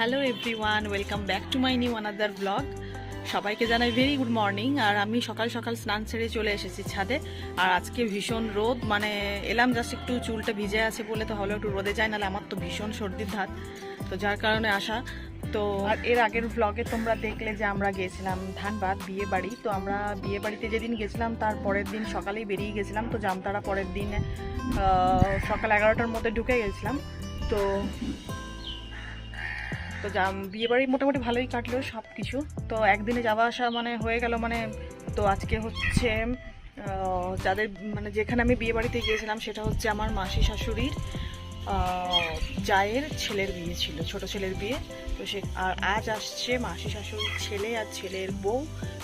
Hello everyone, welcome back to my new another blog. সবাইকে জানাই very good morning, আর আমি সকাল সকাল স্নান ছেড়ে চলে এসেছি ছাদে। আর আজকে ভীষণ রোদ মানে এলাম জাস্ট একটু চুলটা ভিজে আছে বলে তো হলো একটু রোদে যায়, নাহলে আমার তো ভীষণ সর্দির ধাত। তো যার কারণে আসা তো আর এর আগের ব্লগে তোমরা দেখলে যে আমরা গিয়েছিলাম ধানবাদ বিয়ে বাড়ি। তো আমরা বিয়ে বাড়িতে যেদিন গেছিলাম, তার পরের দিন সকালেই বেরিয়ে গেছিলাম। তো জামতারা পরের দিন সকাল এগারোটার মধ্যে ঢুকে গেছিলাম। তো তো যা বিয়ে বাড়ি মোটামুটি ভালোই কাটলো সব কিছু তো একদিনে যাওয়া আসা মানে হয়ে গেল মানে তো আজকে হচ্ছে যাদের মানে যেখানে আমি বিয়ে বাড়িতে গিয়েছিলাম সেটা হচ্ছে আমার মাসি শাশুড়ির জায়ের ছেলের বিয়ে ছিল, ছোট ছেলের বিয়ে। তো সে, আর আজ আসছে মাসি শাশুড়ির ছেলে আর ছেলের বউ।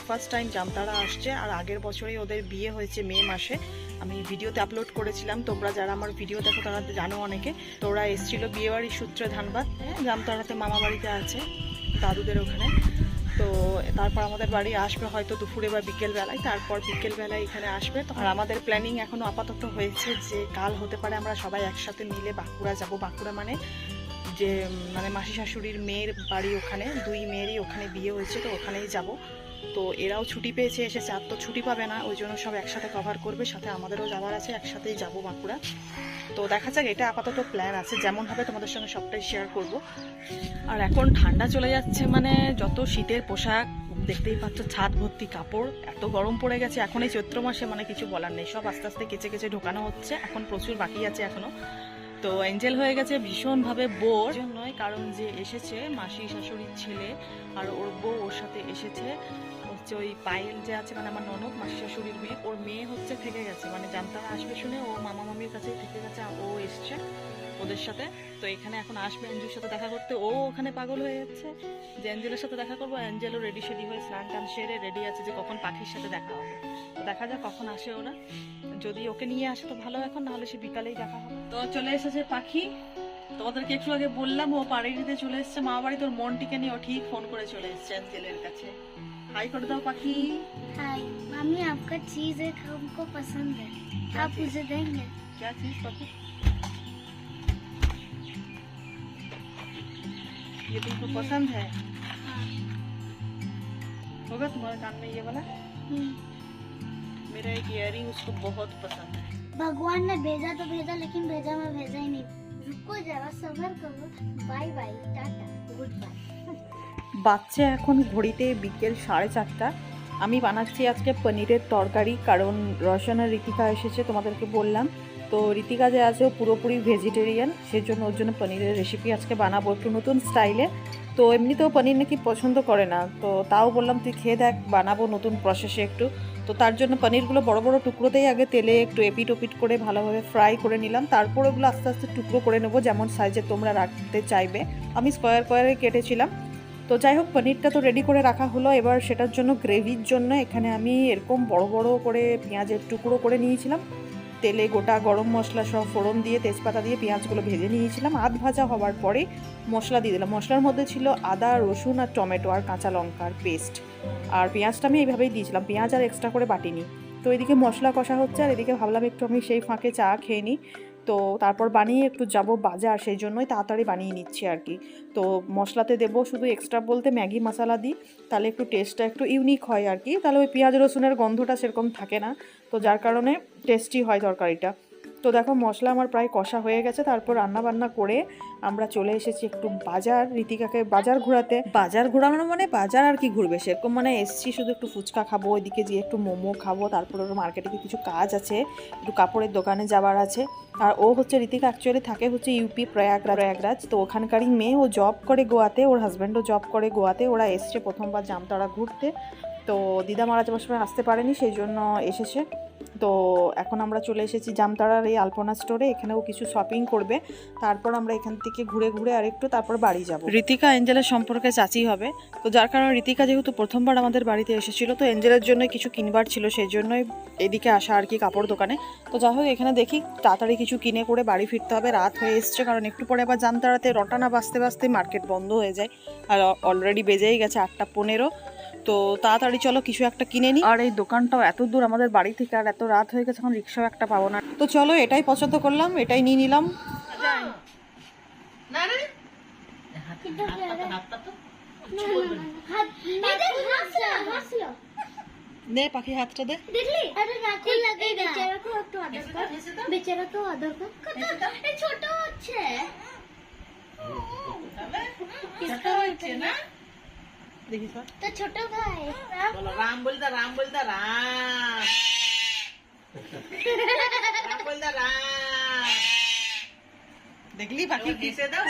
ফার্স্ট টাইম জামতারা আসছে, আর আগের বছরেই ওদের বিয়ে হয়েছে মে মাসে। আমি ভিডিওতে আপলোড করেছিলাম। তোমরা যারা আমার ভিডিও দেখো, তারা জানো অনেকে। তো ওরা এসেছিল বিয়ে বাড়ির সূত্রে ধানবাদ হ্যাঁ জামতারাতে মামা বাড়িতে আছে, দাদুদের ওখানে। তো তারপর আমাদের বাড়ি আসবে হয়তো দুপুরে বা বিকেল বেলায়, তারপর বিকেল বেলায় এখানে আসবে। আর আমাদের প্ল্যানিং এখনও আপাতত হয়েছে যে কাল হতে পারে আমরা সবাই একসাথে মিলে বাঁকুড়া যাব। বাঁকুড়া মানে যে মানে মাসি শাশুড়ির মেয়ের বাড়ি ওখানে, দুই মেয়েরই ওখানে বিয়ে হয়েছে, তো ওখানেই যাব। তো এরাও ছুটি পেয়েছে এসেছে আর তো ছুটি পাবে না, ওই জন্য সব একসাথে কভার করবে, সাথে আমাদেরও যাওয়ার আছে, একসাথেই যাব বাঁকুড়া। তো দেখা যাক, এটা আপাতত প্ল্যান আছে, যেমন হবে তোমাদের সঙ্গে সবটাই শেয়ার করব। আর এখন ঠান্ডা চলে যাচ্ছে মানে যত শীতের পোশাক, দেখতেই পাচ্ছ ছাদ ভর্তি কাপড়, এত গরম পড়ে গেছে, এখন এই চৈত্র মাসে মানে কিছু বলার নেই, সব আস্তে আস্তে কেচে কেচে ঢোকানো হচ্ছে, এখন প্রচুর বাকি আছে এখনও। তো এঞ্জেল হয়ে গেছে ভীষণভাবে বোর নয় কারণ যে এসেছে মাসি শাশুড়ির ছেলে, আর ওর বউ ওর সাথে এসেছে হচ্ছে ওই পায়েল যে আছে মানে আমার ননদ, মাসি শাশুড়ির মেয়ে, ওর মেয়ে হচ্ছে থেকে গেছে। মানে জানতারা আসবে শুনে ও মামা মামির কাছে থেকে গেছে ও এসছে ওদের সাথে। তো এখানে এখন আসবে অঞ্জুর সাথে দেখা করতে। ও ওখানে পাগল হয়ে যাচ্ছে। যে অ্যাঞ্জেলের সাথে দেখা করব, অ্যাঞ্জেলও রেডি সেডি হয়ে স্নান টান সেরে রেডি আছে যে কখন পাখির সাথে দেখা হবে। দেখা যাক কখন আসে ওরা। যদি ওকে নিয়ে আসে তো ভালো এখন, নাহলে সে বিকালেই দেখা হবে। তো চলে এসেছে পাখি। তোমাদেরকে একটু আগে বললাম, ও পাড়িতে চলে এসেছে। মা বাড়ি তোর মনটিকে নিয়ে ও ঠিক ফোন করে চলে এসেছে অ্যাঞ্জেলের কাছে। हाय कर दो पाखी। हाय मम्मी आपका चीज़ एक हमको पसंद है। आप उसे देंगे? क्या चीज़ पाखी? ये तुमको पसंद है? हाँ। होगा तुम्हारे कान में ये वाला? हम्म। मेरा एक इयरिंग उसको बहुत पसंद है। भगवान ने भेजा तो भेजा लेकिन भेजा में भेजा ही नहीं। रुको जरा सबर करो। Bye bye tata good bye বাচ্চা এখন ঘড়িতে বিকেল সাড়ে চারটা। আমি বানাচ্ছি আজকে পনিরের তরকারি, কারণ রসন আর ঋতিকা এসেছে তোমাদেরকে বললাম। তো ঋতিকা যে আছে ও পুরোপুরি ভেজিটেরিয়ান সেজন্য ওর জন্য পনিরের রেসিপি আজকে বানাবো একটু নতুন স্টাইলে তো এমনিতেও পনির নাকি পছন্দ করে না, তো তাও বললাম তুই খেয়ে দেখ, বানাবো নতুন প্রসেসে একটু। তো তার জন্য পনিরগুলো বড় বড় টুকরোতেই আগে তেলে একটু এপিট ওপিট করে ভালোভাবে ফ্রাই করে নিলাম। তারপর ওগুলো আস্তে আস্তে টুকরো করে নেব, যেমন সাইজে তোমরা রাখতে চাইবে। আমি স্কোয়ার স্কোয়ারে কেটেছিলাম। তো যাই হোক, পনিরটা তো রেডি করে রাখা হলো। এবার সেটার জন্য গ্রেভির জন্য এখানে আমি এরকম বড় বড় করে পেঁয়াজের টুকরো করে নিয়েছিলাম। তেলে গোটা গরম মশলা সব ফোড়ন দিয়ে, তেজপাতা দিয়ে পেঁয়াজগুলো ভেজে নিয়েছিলাম। আধ ভাজা হওয়ার পরে মশলা দিয়ে দিলাম। মশলার মধ্যে ছিল আদা, রসুন আর টমেটো আর কাঁচা লঙ্কার পেস্ট আর পেঁয়াজটা আমি এইভাবেই দিয়েছিলাম। পেঁয়াজ আর এক্সট্রা করে বাটিনি। তো এদিকে মশলা কষা হচ্ছে আর এদিকে ভাবলাম একটু আমি সেই ফাঁকে চা খেয়ে নিই। তো তারপর বানিয়ে একটু যাব বাজার, সেই জন্যই তাড়াতাড়ি বানিয়ে নিচ্ছি আর কি। তো মশলাতে দেবো শুধু এক্সট্রা বলতে ম্যাগি মশলা দিই, তাহলে একটু টেস্টটা একটু ইউনিক হয় আর কি। তাহলে ওই পেঁয়াজ রসুনের গন্ধটা সেরকম থাকে না। তো যার কারণে টেস্টি হয় তরকারিটা। তো দেখো মশলা আমার প্রায় কষা হয়ে গেছে, তারপর রান্না বান্না করে আমরা চলে এসেছি একটু বাজার রীতিকাকে বাজার ঘোরাতে। বাজার ঘোরানো মানে বাজার আর কি ঘুরবে? সেরকম মানে এসছি শুধু একটু ফুচকা খাব, ওইদিকে গিয়ে একটু মোমো খাব, তারপর ওর মার্কেটে কিছু কাজ আছে, একটু কাপড়ের দোকানে যাওয়ার আছে। আর ও হচ্ছে রীতিকা অ্যাকচুয়ালি থাকে হচ্ছে ইউপি প্রয়াগরাজ। প্রয়াগরাজ, তো ওখানকারই মেয়ে, ও জব করে গোয়াতে, ওর হাজব্যান্ডও জব করে গোয়াতে, ওরা এসছে প্রথমবার জামতারা ঘুরতে। তো দিদা মারা যাওয়ার সময় আসতে পারেনি, সেই জন্য এসেছে। তো এখন আমরা চলে এসেছি জামতারার এই আলপনা স্টোরে এখানেও কিছু শপিং করবে। তারপর আমরা এখান থেকে ঘুরে ঘুরে আরেকটু তারপর বাড়ি যাব। ঋতিকা এঞ্জেলের সম্পর্কে চাচি হবে। তো যার কারণে ঋতিকা যেহেতু প্রথমবার আমাদের বাড়িতে এসেছিল, তো এঞ্জেলের জন্য কিছু কিনবার ছিল, সেই জন্যই এদিকে আসা আর কি কাপড় দোকানে। তো যাই হোক, এখানে দেখি তাড়াতাড়ি কিছু কিনে করে বাড়ি ফিরতে হবে। রাত হয়ে এসছে, কারণ একটু পরে আবার জামতারাতে রটানা বাঁচতে বাজতে মার্কেট বন্ধ হয়ে যায়। আর অলরেডি বেজেই গেছে আটটা পনেরো। তো তাড়াতাড়ি চলো কিছু একটা কিনে নিই আর এই দোকানটাও এত দূর আমাদের বাড়ি থেকে আর এত রাত হয়ে গেছে এখন রিক্সাও একটা পাবো না। তো চলো এটাই পছন্দ করলাম এটাই নিয়ে নিলাম। ছোট হচ্ছে না? দেখি স্যার তো ছোট ভাই। বলো, রাম বলদা রাম বলদা রাম। রাম রাম। দেখলি এবার হেসে দাও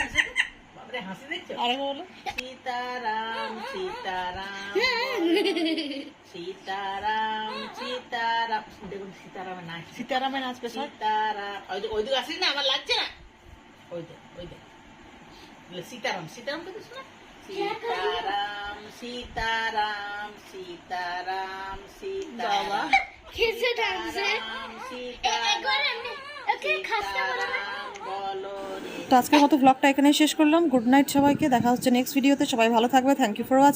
বাপরে হাসি দেখছ আরে বলো। সীতারাম সীতারাম সীতারাম সীতারাম। দেখুন সীতারাম না সীতারামের নাচবে স্যার সীতারাম। ওই ওই দিকে আসিস না? আমার লাগছে না? ওই দেখ ওই দেখ সীতারাম সীতারাম দেখিস না। সীতারাম সীতারাম সীতারাম সীতারাম তো আজকের মতো ভ্লগটা এখানে শেষ করলাম। গুড নাইট সবাইকে। দেখা হচ্ছে নেক্সট ভিডিওতে সবাই ভালো থাকবে। Thank you for watching